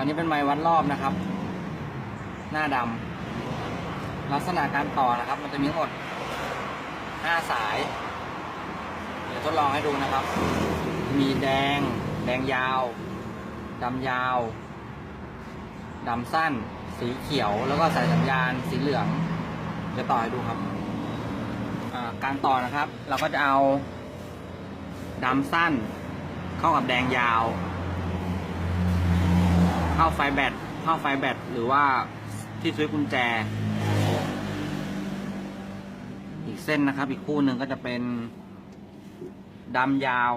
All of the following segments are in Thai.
นนี้เป็นไม้วัดรอบนะครับ หน้าดำลักษณะการต่อนะครับ มันจะมีทั้งหมดห้าสาย เดี๋ยวทดลองให้ดูนะครับ มีแดง แดงยาวดำยาวดำสั้น สีเขียว แล้วก็สายสัญญาณ สีเหลือง จะต่อให้ดูครับ การต่อนะครับ เราก็จะเอาดำสั้น เข้ากับแดงยาวาไฟแบตเข้าไฟแบตหรือว่าที่ซื้อกุญแจ อีกเส้นนะครับ อีกคู่หนึ่งก็จะเป็นดำยาว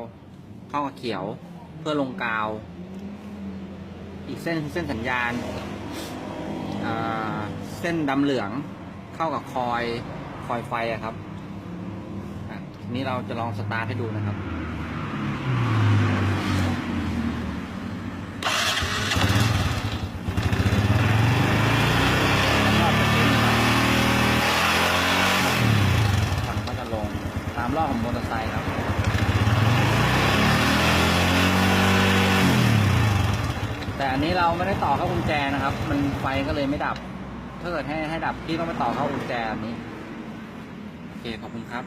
เข้ากับเขียวเพื่อลงกาว อีกเส้นคือเส้นสัญญาณเส้นดำเหลืองเข้ากับคอยคอยไฟอะครับทีนี้เราจะลองสตาร์ทให้ดูนะครับ ฝั่งก็จะลงตาม รอบของมอเตอร์ไซค์ครับแต่อันนี้เราไม่ได้ต่อเข้ากุญแจนะครับ มันไฟก็เลยไม่ดับ ถ้าเกิดให้ให้ดับพี่ต้องไปต่อเข้ากุญแจอันนี้โอเคขอบคุณครับ